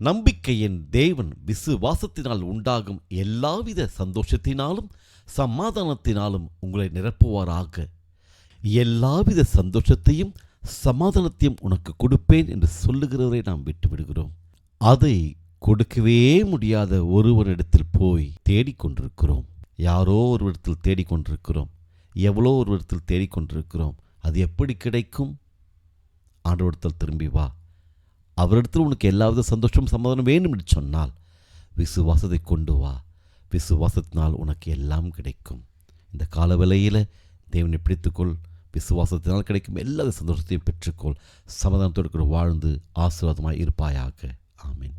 நம்பிக்கையின் தேவன் விசுவாசத்தினால் உண்டாகும் எல்லாவித சந்தோஷத்தினாலும் சமாதானத்தினாலும் உங்களை நிரப்புவாராக. எல்லாவித சந்தோஷத்தையும் சமாதானத்தையும் உனக்கு கொடுப்பேன் என்று சொல்லுகிறவரை நாம் விட்டுவிடுகிறோம். அதை கொடுக்கவே முடியாத ஒருவரிடத்தில் போய் தேடிக்கொண்டிருக்கிறோம். யாரோ ஒருவரிடத்தில் தேடிக்கொண்டிருக்கிறோம். எவ்வளோ ஒருவரிடத்தில் தேடிக்கொண்டிருக்கிறோம். அது எப்படி கிடைக்கும்? ஆண்டவரிடத்தில் திரும்பி வா. அவரிடத்தில் உனக்கு எல்லாவித சந்தோஷம் சமாதானம் வேண்டும் என்று சொன்னால் விசுவாசத்தை கொண்டு வா. விசுவாசத்தினால் உனக்கு எல்லாம் கிடைக்கும். இந்த கால விலையில் தேவனை பிடித்துக்கொள். விசுவாசத்தினால் கிடைக்கும் எல்லா சந்தோஷத்தையும் பெற்றுக்கொள். சமாதானத்தோடு கூட வாழ்ந்து ஆசீர்வாதமாக இருப்பாயாக. ஆமீன்.